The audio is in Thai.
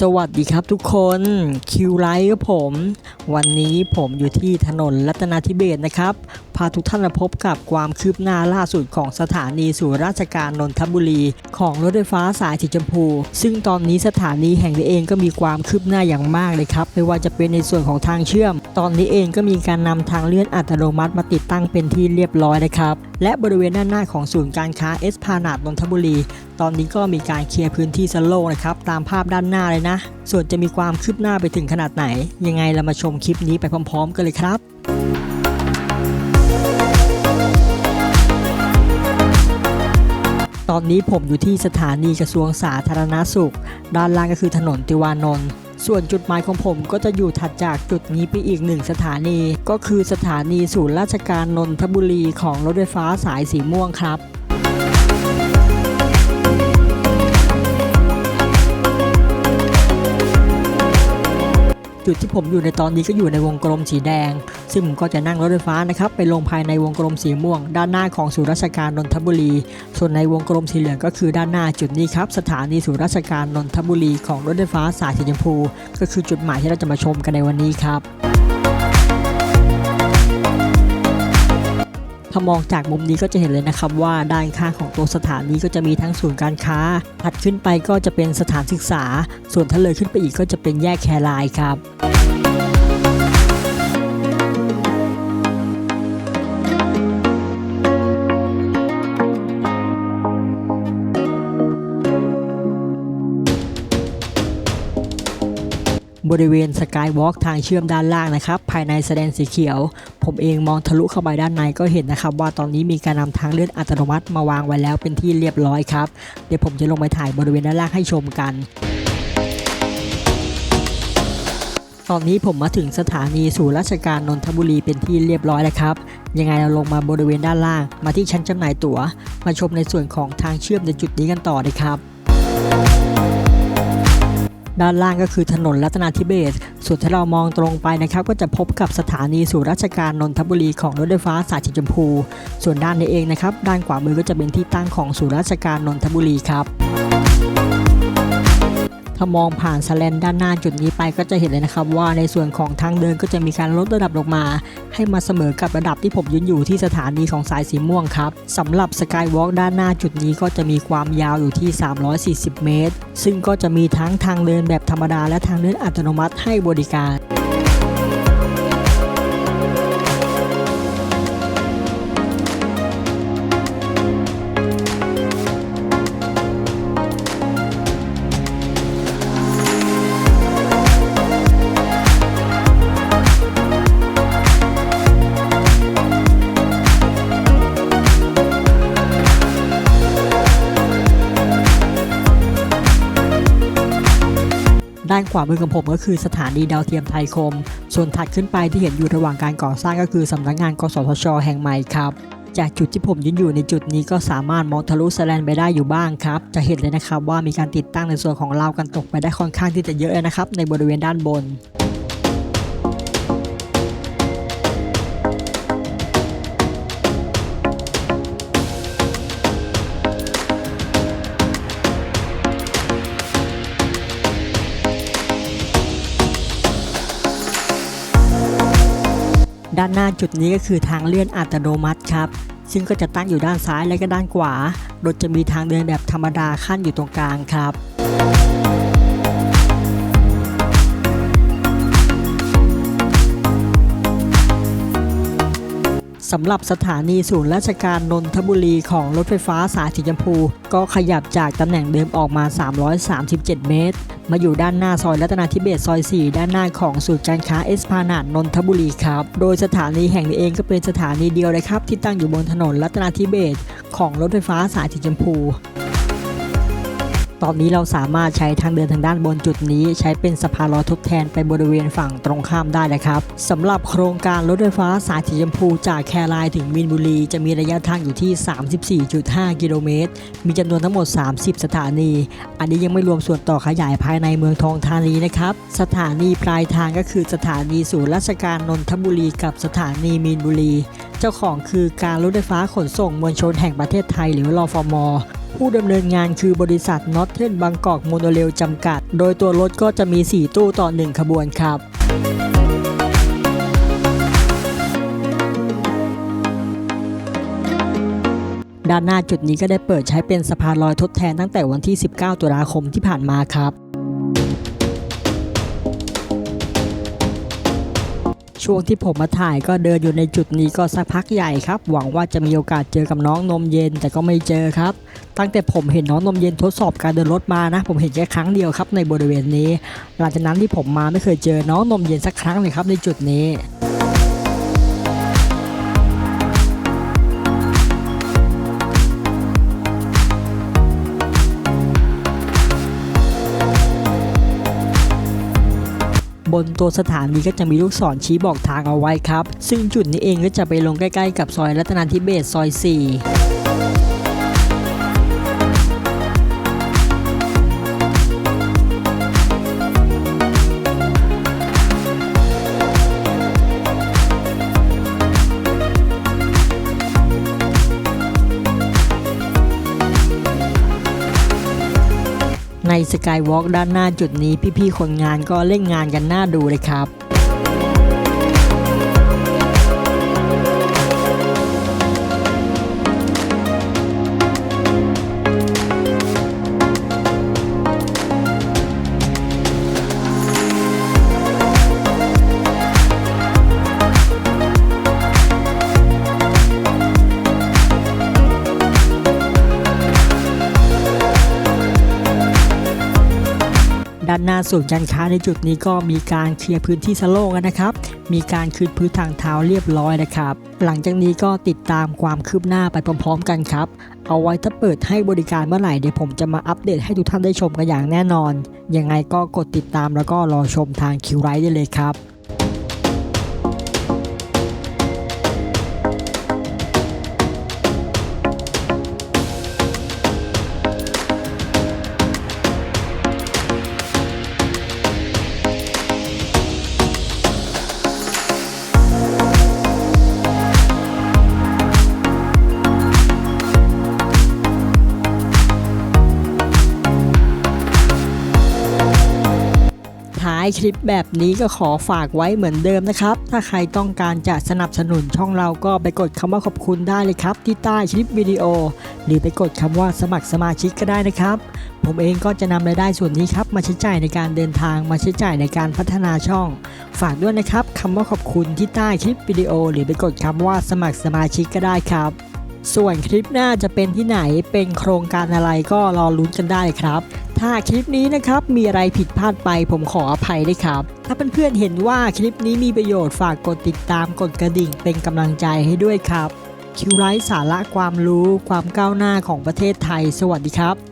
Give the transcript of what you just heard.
สวัสดีครับทุกคนคิวไลท์กับผม วันนี้ผมอยู่ที่ถนนรัตนาธิเบศนะครับ พาทุกท่านมาพบกับความคืบหน้าล่าสุดของสถานีสู่ราชการนนทบุรี ของรถไฟฟ้าสายสีชมพู ซึ่งตอนนี้สถานีแห่งนี้เองก็มีความคืบหน้าอย่างมากเลยครับ ไม่ว่าจะเป็นในส่วนของทางเชื่อม ตอนนี้เองก็มีการนำทางเลื่อนอัตโนมัติมาติดตั้งเป็นที่เรียบร้อยนะครับ และบริเวณด้านหน้าของศูนย์การค้าเอสพานาดนนทบุรี ตอนนี้ก็มีการเคลียร์พื้นที่สโลนะครับตามภาพด้านหน้าเลยนะ ส่วนจะมีความคืบหน้าไปถึงขนาดไหน ยังไงเรามาชมคลิปนี้ไปพร้อม ๆ กันเลยครับ ตอนนี้ผมอยู่ที่สถานีกระทรวงสาธารณาสุข ด้านล่างก็คือถนนติวานนท์ส่วนจุดหมายของผมก็จะอยู่ถัดจากจุดนี้ไปอีกหนึ่งสถานี ก็คือสถานีศูนย์ราชการนนทบุรีของรถไฟฟ้าสายสีม่วงครับ จุดที่ผมอยู่ในตอนนี้ก็อยู่ในวงกลมสีแดง ซึ่งผมก็จะนั่งรถไฟฟ้านะครับไปลงภายในวงกลมสีม่วง ด้านหน้าของศูนย์ราชการนนทบุรี ส่วนในวงกลมสีเหลืองก็คือด้านหน้าจุดนี้ครับสถานีศูนย์ราชการนนทบุรีของรถไฟฟ้าสายสีชมพู ก็คือจุดหมายที่เราจะมาชมกันในวันนี้ครับ ถ้ามองจากมุมนี้ก็จะเห็นเลยนะครับว่าด้านข้างของตัวสถานีก็จะมีทั้งศูนย์การค้า ถัดขึ้นไปก็จะเป็นสถานศึกษา ส่วนถ้าเลยขึ้นไปอีกก็จะเป็นแยกแครายครับ บริเวณสกายวอล์กทางเชื่อมด้านล่างนะครับ ภายในแสดงสีเขียว ผมเองมองทะลุเข้าไปด้านในก็เห็นนะครับ ว่าตอนนี้มีการนำทางเลื่อนอัตโนมัติมาวางไว้แล้วเป็นที่เรียบร้อยครับ เดี๋ยวผมจะลงไปถ่ายบริเวณด้านล่างให้ชมกันตอนนี้ผมมาถึงสถานีสู่ราชการนนทบุรีเป็นที่เรียบร้อยแล้วครับ ยังไงเราลงมาบริเวณด้านล่าง มาที่ชั้นจำหน่ายตั๋ว มาชมในส่วนของทางเชื่อมในจุดนี้กันต่อเลยครับ ด้านล่างก็คือถนนรัตนาธิเบศส่วนถ้าเรามองตรงไปนะครับ ก็จะพบกับสถานีสู่ราชการนนทบุรีของรถไฟฟ้าสายสีชมพู ส่วนด้านนี้เองนะครับ ด้านขวามือก็จะเป็นที่ตั้งของสู่ราชการนนทบุรีครับ ถ้ามองผ่านสแลนด้านหน้าจุดนี้ไปก็จะเห็นเลยนะครับ ว่าในส่วนของทางเดินก็จะมีการลดระดับลงมา ให้มาเสมอกับระดับที่ผมยืนอยู่ที่สถานีของสายสีม่วงครับสำหรับสกายวอล์กด้านหน้าจุดนี้ก็จะมีความยาวอยู่ที่ 340 เมตร ซึ่งก็จะมีทั้งทางเดินแบบธรรมดาและทางเดินอัตโนมัติให้บริการ ขวามือของผมก็คือสถานีดาวเทียมไทยคม ส่วนถัดขึ้นไปที่เห็นอยู่ระหว่างการก่อสร้างก็คือสำนักงาน กสทช แห่งใหม่ครับจากจุดที่ผมยืนอยู่ในจุดนี้ก็สามารถมองทะลุสแลนไปได้อยู่บ้างครับ จะเห็นเลยนะครับว่ามีการติดตั้งในส่วนของราวกันตกไปได้ค่อนข้างที่จะเยอะนะครับในบริเวณด้านบน ด้านหน้าจุดนี้ก็คือทางเลื่อนอัตโนมัติครับ ซึ่งก็จะตั้งอยู่ด้านซ้ายและก็ด้านขวา โดยจะมีทางเดินแบบธรรมดาขั้นอยู่ตรงกลางครับ สำหรับสถานีศูนย์ราชการนนทบุรีของรถไฟฟ้าสายสีชมพู ก็ขยับจากตำแหน่งเดิมออกมา 337 เมตร มาอยู่ด้านหน้าซอยรัตนาธิเบศซอย 4 ด้านหน้าของศูนย์การค้าเอสพานาดนนทบุรีครับ โดยสถานีแห่งนี้เองก็เป็นสถานีเดียวเลยครับ ที่ตั้งอยู่บนถนนรัตนาธิเบศของรถไฟฟ้าสายสีชมพู ตอนนี้เราสามารถใช้ทางเดินทางด้านบนจุดนี้ ใช้เป็นสะพานลอยทดแทนไปบริเวณฝั่งตรงข้ามได้นะครับสำหรับโครงการรถไฟฟ้าสายสีชมพูจากแครายถึงมีนบุรี จะมีระยะทางอยู่ที่ 34.5 กิโลเมตร มีจำนวนทั้งหมด 30 สถานี อันนี้ยังไม่รวมส่วนต่อขยายภายในเมืองทองธานีนะครับ สถานีปลายทางก็คือสถานีศูนย์ราชการนนทบุรีกับสถานีมีนบุรี เจ้าของคือการรถไฟฟ้าขนส่งมวลชนแห่งประเทศไทยหรือรอฟม ผู้ดำเนินงานคือบริษัทนอตเทนบางกอกโมโนเรลจำกัด โดยตัวรถก็จะมี 4 ตู้ต่อ 1 ขบวนครับด้านหน้าจุดนี้ก็ได้เปิดใช้เป็นสะพานลอยทดแทนตั้งแต่วันที่ 19 ตุลาคมที่ผ่านมาครับ ช่วงที่ผมมาถ่ายก็เดินอยู่ในจุดนี้ก็สักพักใหญ่ครับ หวังว่าจะมีโอกาสเจอกับน้องนมเย็นแต่ก็ไม่เจอครับ ตั้งแต่ผมเห็นน้องนมเย็นทดสอบการเดินรถมานะ ผมเห็นแค่ครั้งเดียวครับในบริเวณนี้ หลังจากนั้นที่ผมมาไม่เคยเจอน้องนมเย็นสักครั้งเลยครับในจุดนี้ บนตัวสถานีก็จะมีลูกศรชี้บอกทางเอาไว้ครับ ซึ่งจุดนี้เองก็จะไปลงใกล้ๆกับซอยรัตนาธิเบศซอย 4 ในสกายวอล์กด้านหน้าจุดนี้พี่ๆคนงานก็เล่นงานกันหน้าดูเลยครับ ด้านหน้าศูนย์การค้าในจุดนี้ก็มีการเคลียร์พื้นที่สโลกันนะครับ มีการคืนพื้นทางเท้าเรียบร้อยนะครับ หลังจากนี้ก็ติดตามความคืบหน้าไปพร้อมๆ กันครับ เอาไว้ถ้าเปิดให้บริการเมื่อไหร่เดี๋ยวผมจะมาอัปเดตให้ทุกท่านได้ชมกันอย่างแน่นอน ยังไงก็กดติดตามแล้วก็รอชมทางคิวไรได้เลยครับ คลิปแบบนี้ก็ขอฝากไว้เหมือนเดิมนะครับ ถ้าใครต้องการจะสนับสนุนช่องเราก็ไปกดคำว่าขอบคุณได้เลยครับ ที่ใต้คลิปวิดีโอ หรือไปกดคำว่าสมัครสมาชิกก็ได้นะครับ ผมเองก็จะนำรายได้ส่วนนี้ครับมาใช้จ่ายในการเดินทางมาใช้จ่ายในการพัฒนาช่อง ฝากด้วยนะครับคำว่าขอบคุณที่ใต้คลิปวิดีโอ หรือไปกดคำว่าสมัครสมาชิกก็ได้ครับ ส่วนคลิปหน้าจะเป็นที่ไหนเป็นโครงการอะไรก็รอลุ้นกันได้ครับ ถ้าคลิปนี้นะครับมีอะไรผิดพลาดไปผมขออภัยด้วยครับ ถ้าเพื่อนๆเห็นว่าคลิปนี้มีประโยชน์ฝากกดติดตามกดกระดิ่งเป็นกำลังใจให้ด้วยครับคิวไลท์สาระความรู้ความก้าวหน้าของประเทศไทย สวัสดีครับ